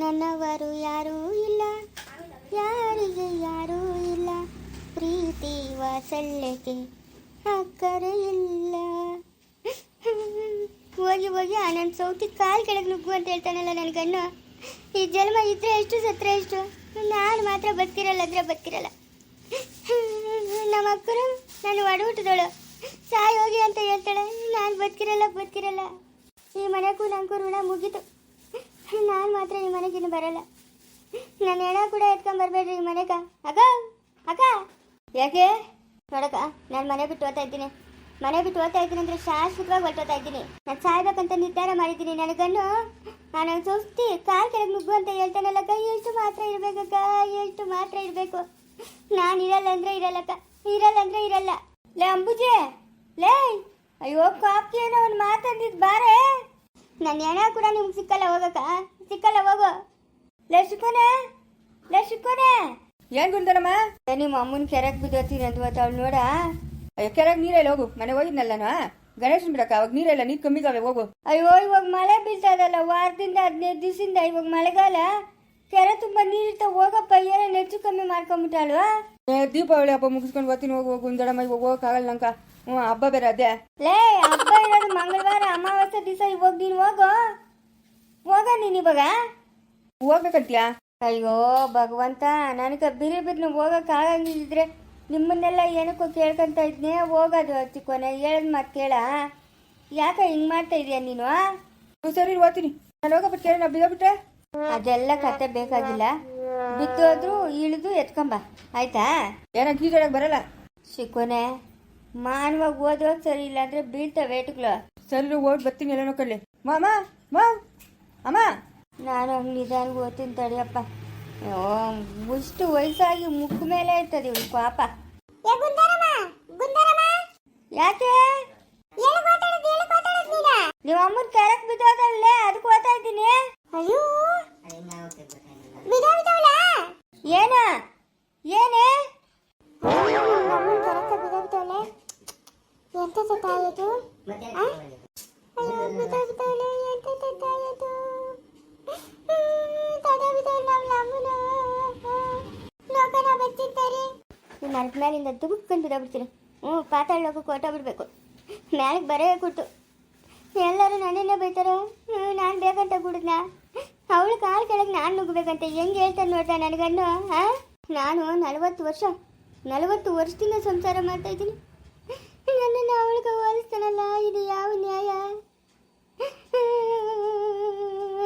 ನನ್ನವರು ಯಾರೂ ಇಲ್ಲ, ಯಾರಿಗೆ ಯಾರೂ ಇಲ್ಲ. ಪ್ರೀತಿ ವಾತ್ಸಲ್ಯಕ್ಕೆ ಅಕ್ಕರೆ ಇಲ್ಲ. ಹೋಗಿ ಹೋಗಿ ಆ ಸೌತಿ ಕಾಲು ಕೆಳಗೆ ನುಗ್ಗು ಅಂತ ಹೇಳ್ತಾನಲ್ಲ ನನ್ನ ಗಣ್ಣು ಈ ಜನ್ಮ ಇದ್ರೆ ಎಷ್ಟು, ಸತ್ರ ಎಷ್ಟು? ನಾನು ಮಾತ್ರ ಬದುಕಿರಲ್ಲ ಅಂದ್ರೆ ಬದುಕಿರಲ್ಲ ನಮ್ಮ ಅಕ್ಕರು ನಾನು ಒಡಹುಟ್ಟಿದಳು ಸಾಯಿ ಹೋಗಿ ಅಂತ ಹೇಳ್ತಾಳೆ. ನಾನು ಬದುಕಿರಲ್ಲ ಬದುಕಿರಲ್ಲ ಈ ಮನೆಗೂ ನಂಗೂ ಋಣ ಮುಗೀತು. ನಾನು ಮಾತ್ರ ನಿಮ್ಮ ಮನೆಗೆ ಇನ್ನು ಬರಲ್ಲ. ನನ್ನ ಹೆಣ ಕೂಡ ಎತ್ಕೊಂಡ್ ಬರ್ಬೇಡ್ರಿ ಈ ಮನೆಗ. ಅಕ್ಕ ಅಕ್ಕ. ಯಾಕೆ? ನೋಡಕ್ಕ, ನಾನು ಮನೆ ಬಿಟ್ಟು ಓದ್ತಾ ಇದ್ದೀನಿ. ಮನೆ ಬಿಟ್ಟು ಓದ್ತಾ ಇದ್ದೀನಿ ಅಂದರೆ ಶಾಶ್ವತವಾಗಿ ಹೊರಟೋತಾ ಇದ್ದೀನಿ. ನಾನು ಸಾಯ್ಬೇಕಂತ ನಿರ್ಧಾರ ಮಾಡಿದ್ದೀನಿ ನನಗನ್ನು ನಾನು ಸುಸ್ತಿ ಕಾಲು ಕೆಳಗೆ ನುಗ್ಗು ಅಂತ ಹೇಳ್ತಾನಲ್ಲಕ್ಕ ಎಷ್ಟು ಮಾತ್ರ ಇರಬೇಕಕ್ಕ ಎಷ್ಟು ಮಾತ್ರ ಇರಬೇಕು. ನಾನು ಇರಲ್ಲ ಅಂದರೆ ಇರಲ್ಲಕ್ಕ ಇರಲ್ಲ ಅಂದರೆ ಇರಲ್ಲ. ಲೇ ಅಂಬುಜೆ. ಲೇ, ಅಯ್ಯೋ ಕಾಪಿ ಏನೋ ಒಂದು ಮಾತಂದಿದ್ದು ಬಾರೆ. ನನ್ನ ಹೆಣ ಕೂಡ ನಿಮ್ಗೆ ಸಿಕ್ಕಲ್ಲ ಹೋಗಕ್ಕ? ಸಿಕ್ಕಲ್ಲ ಹೋಗು. ಲೇ ಶಿಕೋನೆ ಲೇ ಶಿಕೋನೆ ಏನ್ ಗುಂದನಮ್ಮ ನಿಮ್ಮ ಅಮ್ಮನ ಕೆರೆಗೆ ಬಿದ್ದೋತೀನಿ ಅಂತ ಮತ್ತೆ ಅವ್ಳು ನೋಡ? ಕೆರೆಗೆ ನೀರಲ್ಲಿ ಹೋಗು. ಮನೆ ಹೋಗಿದ್ನಲ್ಲ ನಾನು ಗಣೇಶನ್ ಬಿಡಕ್ಕ ಅವಾಗ ನೀರೆಲ್ಲ ನೀರು ಕಮ್ಮಿಗಾವೆ ಹೋಗು. ಅಯ್ಯೋ ಇವಾಗ ಮಳೆ ಬೀಳ್ತಾ ಇದಲ್ಲ ವಾರದಿಂದ ಹದಿನೈದು ದಿವಸದಿಂದ ಇವಾಗ ಮಳೆಗಾಲ. ಕೆರೆ ತುಂಬಾ ನೀರಿರ್ತಾವ ಹೋಗಪ್ಪ ಏನೋ ನೆಚ್ಚು ಕಮ್ಮಿ ಮಾಡ್ಕೊಂಬಿಟ್ಟಾಳು ದೀಪಾವಳಿ ಹಬ್ಬ ಮುಗಿಸ್ಕೊಂಡು ಹೋಗ್ತೀನಿ ಹೋಗು ಹೋಗು ಇವಾಗ ಹೋಗಕ್ಕಾಗಲ್ಲ ನಂಕ ಹ್ಞೂ ಹಬ್ಬ ಬೇರೆ ಅದೇ. ಲೇ ಹಬ್ಬ ಇರೋದು ಮಂಗಳವಾರ ಅಮಾವಾಸ್ಯೆ ದಿವಸ ಇವಾಗ ನೀನು ಹೋಗೋ ಹೋಗ ನೀನು ಇವಾಗ? ಹೋಗ್ಬೇಕಂತ್ಯಾ ಅಯ್ಯೋ ಭಗವಂತ ನನಗೆ ಬಿರಿ ಬಿರ್ನು ಹೋಗಕ್ಕಾಗಂಗಿದ್ರೆ ನಿಮ್ಮನ್ನೆಲ್ಲ ಏನಕ್ಕೂ ಕೇಳ್ಕೊಂತ ಇದ್ನೇ? ಹೋಗೋದು ಕೊನೆ. ಹೇಳದ್ ಮಾತು ಕೇಳ. ಯಾಕ ಹಿಂಗ್ ಮಾಡ್ತಾ ಇದೀಯ ನೀನು? ಸರಿ ಓದ್ತೀನಿ ನಾನು ಹೋಗಬಿಟ್ಟು ಕೇಳ ನಾ ಬಿದ್ದೋಗ್ಬಿಟ್ರೆ? ಅದೆಲ್ಲ ಕತೆ ಬೇಕಾಗಿಲ್ಲ. ಬಿದ್ದೋದ್ರು ಇಳಿದು ಎತ್ಕೊಂಬ. ಆಯ್ತಾ? ಏನೋ ಗೀಜೊಳಗೆ ಬರಲ್ಲ. ಶಿಕೋನೆ ಮಾನವಾಗಿ ಓದೋದು ಸರಿ ಇಲ್ಲ ಅಂದ್ರೆ ಬೀಳ್ತಾವೆ ಏಟುಗಳು. ಸರಿ ಓಡ್ ಬರ್ತೀನಿ ಎಲ್ಲ ನೋಡ್ಕೊಳ್ಳಿ ಮಾಮ ಮಾ ಅಮ್ಮ? ನಾನು ಹಂಗೆ ನಿಧಾನ ಓದ್ತೀನಿ ತಡಿಯಪ್ಪ. ಅಯ್ಯೋ ಇಷ್ಟು ವಯಸ್ಸಾಗಿ ಮುಖ ಮೇಲೆ ಇರ್ತದೆ ಇವಳು ಪಾಪ. ಯಾಕೆ? ನಿಮ್ಮ ಅಮ್ಮನ ಕೆರಕ್ ಬಿದ್ದೋದಲ್ಲೇ ಅದಕ್ಕೆ ಓದ್ತಾ ಇದ್ದೀನಿ. ಅಯ್ಯೋ. ಏನ? ಏನೇ? ಎಂತ ಸತ್ತಾಯಿತು? ಮರದ ಮೇಲಿಂದ ದುಗುಕ್ಕೊಂಡು ಬಿಡೋಗ್ಬಿಡ್ತೀನಿ ಹ್ಞೂ ಪಾತಾಳೋಗು ಕೊಟ್ಟ ಬಿಡಬೇಕು ಮ್ಯಾಲಿಗೆ ಬರೇ ಕೂತು. ಎಲ್ಲರೂ ನನ್ನೇ ಬೈತಾರೆ? ಹ್ಞೂ, ನಾನು ಬೇಕಂತ ಕುಡಿದ್ನ ಅವಳು ಕಾಲು ಕೆಳಗೆ ನಾನು ನುಗ್ಗಬೇಕಂತ. ಹೆಂಗೆ ಹೇಳ್ತಾನೆ ನೋಡ್ದ ನನಗನ್ನು ಹಾಂ ನಾನು ನಲವತ್ತು ವರ್ಷ, ನಲವತ್ತು ವರ್ಷದಿಂದ ಸಂಸಾರ ಮಾಡ್ತಾ ಇದ್ದೀನಿ. ನನ್ನನ್ನು ಅವಳಿಗೆ ಹೋಲಿಸ್ತಾನಲ್ಲ, ಇದು ಯಾವ ನ್ಯಾಯ?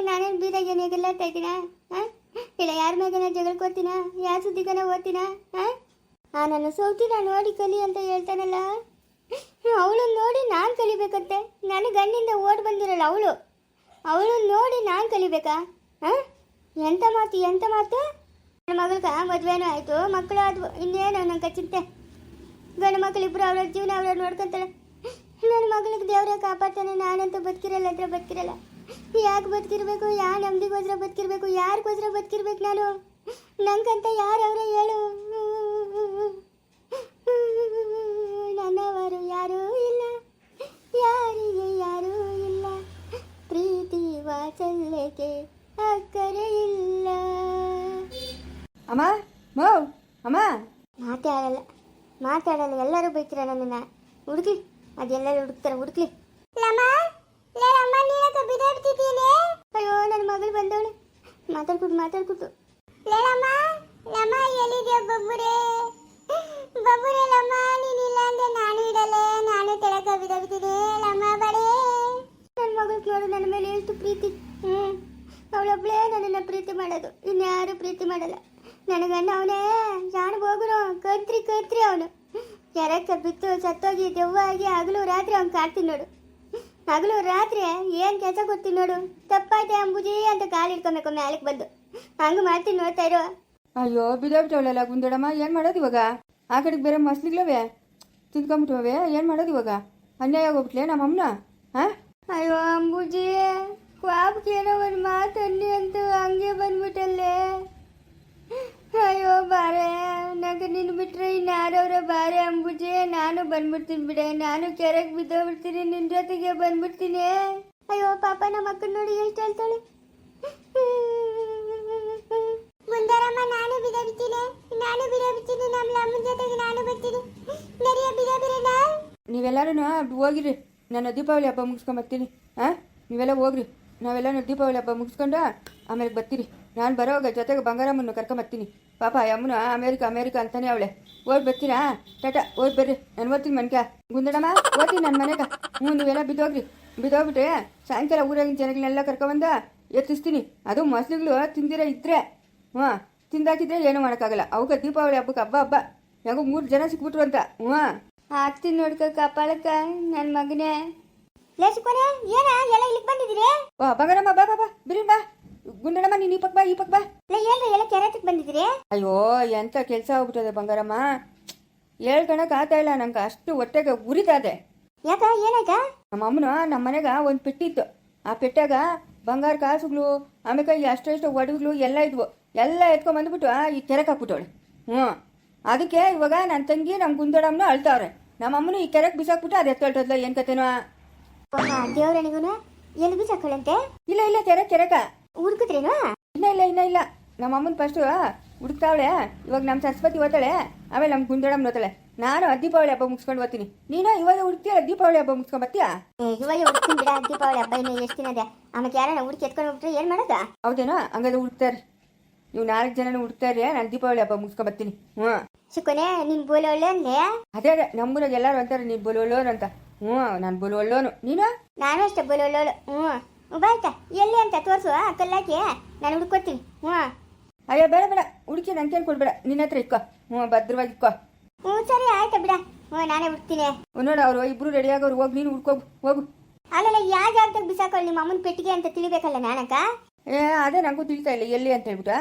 ನಾನೇನು ಬೀದಾಗ ಏನಾಗೆಲ್ಲ ಇದ್ದೀನ ಹಾಂ ಇಲ್ಲ, ಯಾರ ಮ್ಯಾಗನ ಜಗಳಕ್ಕೋತೀನ ಯಾರ ಸುದ್ದಿಗನ ಓದ್ತೀನ? ಹಾಂ ಆ ನನ್ನ ನಾನು ನೋಡಿ ಕಲಿ ಅಂತ ಹೇಳ್ತಾನಲ್ಲ. ಅವಳು ನೋಡಿ ನಾನು ಕಲಿಬೇಕಂತೆ. ನನ್ನ ಗಂಡಿಂದ ಓಡ್ ಬಂದಿರಲ್ಲ ಅವಳು. ಅವಳು ನೋಡಿ ನಾನು ಕಲಿಬೇಕಾ? ಹಾಂ? ಎಂಥ ಮಾತು ಎಂಥ ಮಾತು? ನನ್ನ ಮಗಳಿಗೆ ಮದುವೆನೂ ಆಯಿತು. ಮಕ್ಕಳು ಆದ್ವು. ಇನ್ನೇನು ನಂಗೆ ಚಿಂತೆ. ಗಂಡು ಮಕ್ಕಳಿಬ್ರು ಅವ್ರ ಜೀವನ ಅವ್ರ ನೋಡ್ಕೊಂತಾಳೆ. ನನ್ನ ಮಗಳಿಗೆ ದೇವರೇ ಕಾಪಾಡ್ತಾನೆ. ನಾನಂತೂ ಬದುಕಿರಲ್ಲ, ಅಂದ್ರೆ ಬದುಕಿರಲ್ಲ. ಯಾಕೆ ಬದುಕಿರ್ಬೇಕು? ಯಾ ನಮ್ದಿಗೋಸ್ಕರ ಬದುಕಿರ್ಬೇಕು? ಯಾರಿಗೋಸ್ಕರ ಬದುಕಿರ್ಬೇಕು ನಾನು? ನಂಗಂತ ಅವರೇ ಹೇಳು? ಅಮ್ಮ? ಮೋ ಅಮ್ಮ? ಮಾತಾಡಲ್ಲ ಮಾತಾಡಲ್ಲ ಎಲ್ಲರೂ ಬೈತೀರ ನನ್ನನ್ನ? ಹುಡುಕಿ ಅದೆಲ್ಲರೂ ಹುಡುಕ್ತಾರೆ. ಹುಡುಕ್ಲಿ. ಅಯ್ಯೋ ನನ್ನ ಮಗಳು ಬಂದವಳು. ಮಾತಾಡ್ಕೊಟ್ಟು ಮಾತಾಡ್ಕೊಟ್ಟು ನನ್ನ ಮೇಲೆ ಎಷ್ಟು ಪ್ರೀತಿ. ಹ್ಞೂ ಅವಳೊಬ್ಳೇ ನನ್ನನ್ನು ಪ್ರೀತಿ ಮಾಡೋದು. ಇನ್ಯಾರು ಪ್ರೀತಿ ಮಾಡಲ್ಲ. ನನಗಣ್ಣ ಅವನೇ ಜಾಣ ಹೋಗುನು? ಕತ್ರಿ ಕತ್ರಿ ಅವನು. ಕೆರೆಕ್ಕ ಬಿತ್ತು ಸತ್ತೋಗಿ ದೆವ್ವಾಗಿ ಹಗಲು ರಾತ್ರಿ ಅವ್ನು ಕಾಡ್ತೀನಿ ನೋಡು. ಹಗಲು ರಾತ್ರಿ ಏನು ಕೆಲಸ ಕೊಡ್ತೀನಿ ನೋಡು? ತಪ್ಪಾಯ್ತೆ ಅಂಬುಜಿ ಅಂತ ಕಾಲು ಹಿಡ್ಕೊಬೇಕು ಮ್ಯಾಲಕ್ಕೆ ಬಂದು. ಹಂಗೆ ಮಾಡ್ತೀನಿ ನೋಡ್ತಾ ಇರೋ. ಅಯ್ಯೋ ಬಿದ್ದೋಗ್ಬಿಟ್ಟವಳಲ್ಲ ಗುಂದಡಮ್ಮ ಏನು ಮಾಡೋದು ಇವಾಗ? ಆ ಕಡೆಗೆ ಬೇರೆ ಮಸ್ಲಿಗ್ಲವೇ ತಿಂದ್ಕೊಂಬಿಟ್ಟವೆ ಏನು ಮಾಡೋದು ಇವಾಗ? ಅನ್ಯಾಯ ಹೋಗ್ಬಿಟ್ಲೆ ನಮ್ಮ ಅಮ್ಮನ? ಹಾಂ? ಅಯ್ಯೋ ಅಂಬುಜಿ ಕ್ವಾಬ್ಗೆ ಏನೋ ಒಂದು ಮಾತು ಅನ್ನಿ ಅಂತ ಹಂಗೆ ಬಂದ್ಬಿಟ್ಟಲ್ಲೇ. ಅಯ್ಯೋ ಬಾರೆ ನನಗೆ ನಿನ್ನ ಬಿಟ್ಟರೆ ಇನ್ಯಾರವ್ರ ಬಾರೆ ಅಂಬುಜಿ? ನಾನು ಬಂದ್ಬಿಡ್ತೀನಿ ಬಿಡೆ ನಾನು ಕೆರೆಗೆ ಬಿದ್ದೋಗ್ಬಿಡ್ತೀನಿ ನಿನ್ ಜೊತೆಗೆ ಬಂದ್ಬಿಡ್ತೀನಿ. ಅಯ್ಯೋ ಪಾಪ ನಮ್ಮ ಅಕ್ಕನ ನೋಡಿ ಎಷ್ಟು ಹೇಳ್ತಾಳೆ. ಮುಂದಾರಮ್ಮ ನಾನು ಬಿತ್ತೀನಿ ನಾನು ಬಿತ್ತೀನಿ ನಮ್ಮ ಜೊತೆಗೆ ನಾನು ನೀವೆಲ್ಲರೂ ಹೋಗಿರಿ ನಾನು ದೀಪಾವಳಿ ಹಬ್ಬ ಮುಗಿಸ್ಕೊಂಡ್ ಬರ್ತೀನಿ. ಹಾಂ ನೀವೆಲ್ಲ ಹೋಗ್ರಿ ನಾವೆಲ್ಲ ದೀಪಾವಳಿ ಹಬ್ಬ ಮುಗಿಸ್ಕೊಂಡು ಆಮೇಲೆ ಬರ್ತೀರಿ. ನಾನು ಬರೋವಾಗ ಜೊತೆಗೆ ಬಂಗಾರಮ್ಮನ್ನು ಕರ್ಕೊಂಬರ್ತೀನಿ ಪಾಪ ಅಮ್ಮನ ಅಮೇರಿಕ ಅಮೇರಿಕ ಅಂತಾನೆ ಅವಳೆ. ಓದ್ ಬರ್ತೀರಾ? ಟಾಟಾ ಓದ್ ಬರ್ರಿ. ನಾನು ಓದ್ತೀನಿ ಮನ್ಕ. ಗುಂದಡಮ್ಮ ಓದ್ತೀನಿ ನನ್ನ ಮನೆಗೆ. ಹ್ಞೂ ನೀವೆಲ್ಲ ಬಿದ್ದೋಗ್ರಿ. ಬಿದ್ದೋಗ್ಬಿಟ್ರೆ ಸಾಯಂಕಾಲ ಊರಾಗಿನ ಜನಗಳನ್ನೆಲ್ಲ ಕರ್ಕೊಂಬಂದ ಎತ್ತಿಸ್ತೀನಿ ಅದು ಮೊಸಳುಗಳು ತಿಂದಿರ ಇದ್ರೆ. ಹ್ಞೂ ತಿಂದಾಕಿದ್ರೆ ಏನೂ ಮಾಡೋಕ್ಕಾಗಲ್ಲ. ಅವಕ್ಕೆ ದೀಪಾವಳಿ ಹಬ್ಬಕ್ಕೆ ಹಬ್ಬ ಹಬ್ಬ. ಯಾಕೋ ಮೂರು ಜನ ಸಿಕ್ಬಿಟ್ರು ಅಂತ. ಹ್ಞೂ. ಹಾಕ್ತೀನಿ ನೋಡ್ಕ ಕಪಾಳಕ್ಕ ನನ್ನ ಮಗನೇ. ಲೇ ಚಿಕ್ಕೋನೆ ಏನ? ಎಲ್ಲ ಇಲ್ಲಿಗೆ ಬಂದಿದ್ದೀರಿ? ಬಾ ಬಂಗಾರಮ್ಮ ಬಾ ಬಾ ಬಾ. ಬಿರಿ ಬಾ. ಗುಂಡಣ್ಣಮ್ಮ ನೀನು ಈ ಪಕ್ ಬಾ ಈ ಪಕ್ಕ ಬಾ. ಲೇ ಏನ್ರ ಎಲ್ಲ ಕೆರೆತಕ್ಕೆ ಬಂದಿದ್ದೀರಿ? ಅಯ್ಯೋ ಎಂತ ಕೆಲಸ ಆಗ್ಬಿಟ್ಟದೆ ಬಂಗಾರಮ್ಮ. ಹೇಳ್ಕೊಳಕ್ ಆಗ್ತಾ ಇಲ್ಲ ನಂಗೆ ಅಷ್ಟು ಹೊಟ್ಟೆಗೆ ಉರಿತಾದೆ ಯಾಕ ಏನಾಯ್ತ? ನಮ್ಮ ಅಮ್ಮನ ನಮ್ಮ ಮನೆಗ ಒಂದು ಪೆಟ್ಟಿತ್ತು. ಆ ಪೆಟ್ಟಾಗ ಬಂಗಾರ ಕಾಸುಗಳು ಆಮೇಲೆ ಅಷ್ಟು ಎಷ್ಟು ಒಡಗುಗಳು ಎಲ್ಲ ಇದ್ವು. ಎಲ್ಲ ಎತ್ಕೊಂಡ್ ಬಂದ್ಬಿಟ್ಟು ಈ ಕೆರೆಗೆ ಹಾಕ್ಬಿಟ್ಟವಳೆ. ಹ್ಞೂ. ಅದಕ್ಕೆ ಇವಾಗ ನನ್ನ ತಂಗಿ ನಮ್ಮ ಗುಂದಡಮ್ಮನ ಅಳ್ತಾವ್ರೆ. ನಮ್ಮ ಅಮ್ಮನು ಈ ಕೆರೆಗೆ ಬಿಸಾಕ್ಬಿಟ್ಟು ಅದು ಎತ್ತೊಳ್ತದ್ಲ ಏನ್ ಕತೆನೋ? ದೇವ್ರನಿಗೂ ಎಲ್ಲಿ ಬಿಸಾಕೊಳ್ಳಂತೆ ಇಲ್ಲ ಇಲ್ಲ ಕೆರೆ ಕೆರೆಕ ಹುಡುಕಿದ್ರೇನು? ಇನ್ನ ಇಲ್ಲ ಇನ್ನ ಇಲ್ಲ. ನಮ್ಮ ಅಮ್ಮನ ಫಸ್ಟು ಹುಡುಕ್ತಾವಳೆ. ಇವಾಗ ನಮ್ಮ ಸರಸ್ವತಿ ಓದ್ತಾಳೆ ಆಮೇಲೆ ನಮ್ಮ ಗುಂದಡಮ್ ಓದ್ತಾಳೆ. ನಾನು ದೀಪಾವಳಿ ಹಬ್ಬ ಮುಗಿಸ್ಕೊಂಡು ಬರ್ತೀನಿ ನೀನು ಇವಾಗ ಹುಡುಕ್ತೀಯ ದೀಪಾವಳಿ ಹಬ್ಬ ಮುಗಿಸ್ಕೊಂಡ್ ಬರ್ತೀಯಾ? ಇವಾಗ ಹುಡುಕ್ತೀನಿ ಬಿಡ ದೀಪಾವಳಿ ಹಬ್ಬ ಇನ್ನು ಎಷ್ಟು ದಿನ ಇದೆ? ಆಮೇಲೆ ಯಾರನ್ನ ಹುಡುಕಿ ಎತ್ಕೊಂಡು ಹೋಗ್ಬಿಟ್ರೆ ಏನ್ ಮಾಡೋದ? ಹೌದೇನೋ ಹಂಗಾದ್ರೆ ಹುಡುಕ್ತಾರೆ ನೀವು ನಾಲ್ಕು ಜನನು ಹುಡುಕ್ತಾರೆ ನಾನು ದೀಪಾವಳಿ ಹಬ್ಬ ಮುಗಿಸ್ಕೊಂಡ್ ಬರ್ತೀನಿ. ಹ್ಞೂ. ಚಿಕ್ಕೋನೆ ನಿನ್ ಬೋಲೆ ಒಳ್ಳೆ ಅಂದೆ ಅದೇ ಅದೇ ನಮ್ಮೂರಾಗ ಎಲ್ಲರೂ ಅಂತಾರೆ ನೀನ್ ಬೋಲು ಒಳ್ಳೋನು ಅಂತ. ಹ್ಞೂ ನಾನು ಬೋಲು ಒಳ್ಳೋನು. ನೀನು? ನಾನು ಅಷ್ಟೇ ಬೋಲೆ ಒಳ್ಳೋಳು. ಹ್ಞೂ. ಬಾಯ್ತಾ ಎಲ್ಲಿ ಅಂತ ತೋರಿಸು ಕಲ್ಲಾಕಿ? ನಾನು ಹುಡ್ಕೋತೀನಿ. ಹ್ಞೂ. ಅಯ್ಯೋ ಬೇಡ ಬೇಡ. ಹುಡುಕಿ ನಂಗೆ ಕೊಡ್ಬೇಡ ನಿನ್ನ ಹತ್ರ ಇಕ್ಕೋ. ಹ್ಞೂ ಭದ್ರವಾಗಿ ಇಕ್ಕೋ. ಹ್ಞೂ ಸರಿ ಆಯ್ತಾ ಬಿಡ. ಹ್ಞೂ ನಾನೇ ಹುಡ್ತೀನಿ. ನೋಡು ಅವರು ಇಬ್ರು ರೆಡಿಯಾಗೋರು ಹೋಗಿ ನೀನು ಹುಡ್ಕೋಗು ಹೋಗು. ಅಲ್ಲಲ್ಲ ಯಾವ ಜಾಗದಾಗ ಬಿಸಾಕೊಳ್ಳಿ ನಿಮ್ಮ ಅಮ್ಮನ ಪೆಟ್ಟಿಗೆ ಅಂತ ತಿಳಿಬೇಕಲ್ಲ ನಾನಕ್ಕ? ಏ ಅದೇ ನನಗೂ ತಿಳಿತಾ ಇಲ್ಲ ಎಲ್ಲಿ ಅಂತ ಹೇಳ್ಬಿಟ್ಟು.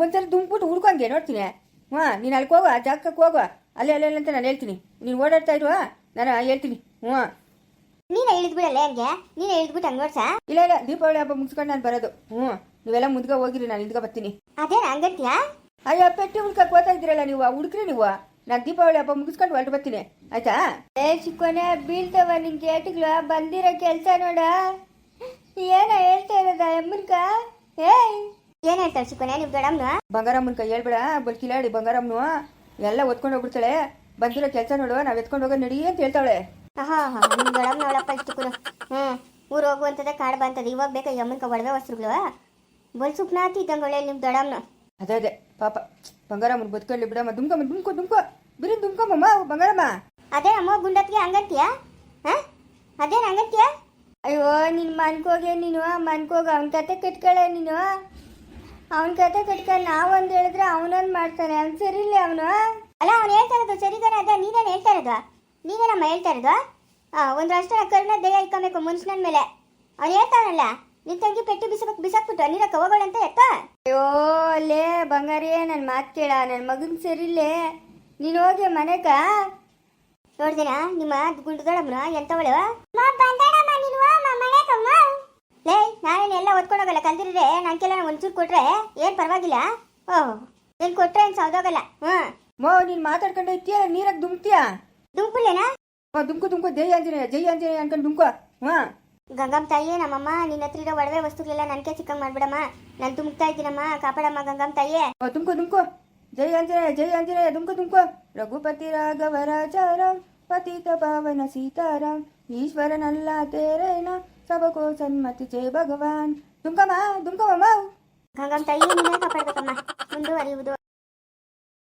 ಒಂದ್ಸಲ ದುಂಬಿಟ್ಟು ಹುಡ್ಕೊಂಗೆ ನೋಡ್ತೀನಿ. ಹ್ಞೂ ನೀನು ಅಲ್ಲಿಗೆ ಹೋಗು ಆ ಜಾಗಕ್ಕೆ ಹೋಗು. ಅಲ್ಲೇ ಅಲ್ಲೇ ಅಂತ ನಾನು ಹೇಳ್ತೀನಿ. ನೀನು ಓಡಾಡ್ತಾ ಇರುವ ನಾನು ಹೇಳ್ತೀನಿ. ಹ್ಞೂ. ನೀನೇ ಇಳಿದ್ಬಿಡಲ್ಲ ಬಿಡಲ್ಲ ಹೆಂಗೆ ನೀನೇ ಇಳಿದ್ಬಿಟ್ಟು ಹಂಗೆ ನೋಡ್ಸಾ ಇಲ್ಲ ಇಲ್ಲ ದೀಪಾವಳಿ ಹಬ್ಬ ಮುಗಿಸ್ಕೊಂಡು ನಾನು ಬರೋದು. ಹ್ಞೂ ನೀವೆಲ್ಲ ಮುದ್ಗ ಹೋಗಿರಿ ನಾನು ಹಿಂದ್ಗೆ ಬರ್ತೀನಿ. ಅದೇ ಹಂಗಂತೀಯಾ? ಅಯ್ಯೋ ಪೆಟ್ಟಿ ಹುಡ್ಕಕ್ಕೆ ಓದ್ತಾ ಇದ್ದೀರಲ್ಲ ನೀವು ಹುಡುಕ್ರಿ ನೀವು. ನಾನು ದೀಪಾವಳಿ ಹಬ್ಬ ಮುಗಿಸ್ಕೊಂಡು ಹೊರಟು ಬರ್ತೀನಿ. ಆಯ್ತಾ? ಏ ಚಿಕ್ಕೋನೆ ಬೀಳ್ತವ ನಿನ್ ಕೇಟಿಗ್ಳು ಬಂದಿರೋ ಕೆಲಸ ನೋಡ. ಏನ ಹೇಳ್ತಾ ಇರೋದ ಎಮ್ಮನ್ಕ ಏಯ್! ಏನ್ ಹೇಳ್ತಾರೆ ಚಿಕ್ಕೋನೆ ನೀವು ದೊಡ್ಡಮ್ಮನ? ಬಂಗಾರಮ್ಮನ ಕೈ ಹೇಳ್ಬೇಡ ಬಲ್ಕಿಲಾಡಿ ಬಂಗಾರಮ್ಮನು. ಎಲ್ಲ ಒತ್ಕೊಂಡು ಹೋಗ್ಬಿಡ್ತಾಳೆ. ಬಂದಿರೋ ಕೆಲಸ ನೋಡು ನಾವು ಎತ್ಕೊಂಡು ಹೋಗೋ ನಡಿ ಅಂತ ಹೇಳ್ತಾಳೆ ಹಾ ಹಾಂ ನಿಮ್ಮ ಹ್ಞೂ ಊರು ಹೋಗುವಂತದ ಕಾಡು ಬಂತದ. ಇವಾಗ ಬೇಕಾ ಯಮ್ಮನ್ಕ ಒಡವೆ ವಸ್ತ್ರಗಳು? ಬಲ್ ಸುಪ್ನಾತಿ ಇದ್ದಂಗೆ ಒಳ್ಳೆ ನಿಮ್ಮ ದೊಡ್ಡಮ್ಮನ ಅದೇ ಅದೇ. ಪಾಪ. ಬಂಗಾರಮ್ಮ ಬದುಕಲ್ಲಿ ಬಿಡಮ್ಮ. ದುಮ್ಕಮ್ಮ ದುಮ್ಕೋ ದುಮ್ಕೋ. ಬಿರಿ ದುಮ್ಕಮ್ಮಮ್ಮ ಬಂಗಾರಮ್ಮ. ಅದೇ ಅಮ್ಮ ಗುಂಡತ್ಗೆ ಹಂಗಂತೀಯ? ಹಾಂ? ಅದೇನು ಹಂಗಂತೀಯ? ಅಯ್ಯೋ ನಿನ್ ಮನ್ಕೋಗೆ ನೀನು ಮನ್ಕೋಗ ಅವನ ಕತೆ ಕಟ್ಕೊಳ್ಳೆ ನೀನು. ಅವನ್ ಕತೆ ಕಟ್ಕೊಂಡು ನಾವೊಂದು ಹೇಳಿದ್ರೆ ಅವನೊಂದು ಮಾಡ್ತಾನೆ. ಅವ್ನು ಸರಿಲ್ಲ ಅವನು? ಅಲ್ಲ ಅವ್ನು ಹೇಳ್ತಾ ಇರೋದು ಸರಿ ಅದೇ ನೀನೇನು ಹೇಳ್ತಾ ಇರೋದು? ನೀನೇನಮ್ಮ ಹೇಳ್ತಾ ಇರೋದು? ಹಾಂ ಒಂದು ಅಷ್ಟರ ಕರುಣ ದಯ ಇಕ್ಕೊಬೇಕು ಮನುಷ್ಯನ ಮೇಲೆ. ಅವ್ನು ಹೇಳ್ತಾನಲ್ಲ ನಿನ್ ತಂಗಿ ಪೆಟ್ಟು ಬಿಸಾಕ್ ಬಿಸಾಕ್ಬಿಟ್ಟು ನೀರ ಕವಗಳು ಅಂತ ಎತ್ತ ಅಯ್ಯೋ ಲೇ ಬಂಗಾರಿಯೇ ನನ್ನ ಮಾತು ಕೇಳ ನನ್ನ ಮಗನ ಸರಿಲ್ಲೇ ನೀನು ಹೋಗಿ ಮನೆಗ ನೋಡ್ದಿನ ನಿಮ್ಮ ಗುಂಡು ದೊಡ್ಡಮ್ಮನ ಎಂತವಳು ಲೇ ನಾನೇನು ಎಲ್ಲ ಓದ್ಕೊಂಡೋಗಲ್ಲ ಕಲ್ತಿರಿದ್ರೆ ನಾನು ಒಂಚೂರು ಕೊಟ್ರೆ ಏನು ಪರವಾಗಿಲ್ಲ. ಓಹ್ ಏನು ಕೊಟ್ರೆ ಏನು ಸೌದೋಗಲ್ಲ ಹ್ಞೂ ಮೋ ನೀನು ಮಾತಾಡ್ಕೊಂಡು ಇತ್ತೀಯ ನೀರಾಗ ದುಮ್ತೀಯಾ ದುಂಪುಲೇನಾ ಓ ದುಂಕು ದುಮ್ಕೋ ಜೈ ಆಂಜನೇಯ ಜೈ ಆಂಜನೇಯ ಅನ್ಕೊಂಡು ದುಂಕು. ಹಾ ಗಂಗಮ್ಮ ತಾಯಿ ನಮ್ಮಮ್ಮ ನಿನ್ನ ಹತ್ರ ಇರೋ ಒಡವೆ ವಸ್ತುಗಳೆಲ್ಲ ನನಗೆ ಚಿಕ್ಕ ಮಾಡ್ಬಿಡಮ್ಮ. ನಾನು ತುಮ್ತಾ ಇದ್ದೀನಮ್ಮ ಕಾಪಾಡಮ್ಮ ಗಂಗಮ್ಮ ತಾಯಿ. ದುಂಕು ತುಮ್ಕೋ ಜೈ ಆಂಜನೇಯ ಜೈ ಆಂಜನೇಯ ದುಂಕು ದುಂಕು. ರಘುಪತಿ ರಾಘವರಾಚಾರಾಮ್ ಪತಿತ ಪಾವನ ಸೀತಾರಾಮ್ ಈಶ್ವರನಲ್ಲ ತೇರೇನ ಸಬಕೋ ಸನ್ಮತಿ ಜೈ ಭಗವಾನ್. ದುಮ್ಕಮ್ಮ ದುಮ್ಕಮ್ಮ ಗಂಗಮ್ಮ ತಾಯಿ ನಿನ್ನ ಕಾಪಾಡ್ಬೇಕಮ್ಮ. ಮುಂದುವರಿಯುವುದು.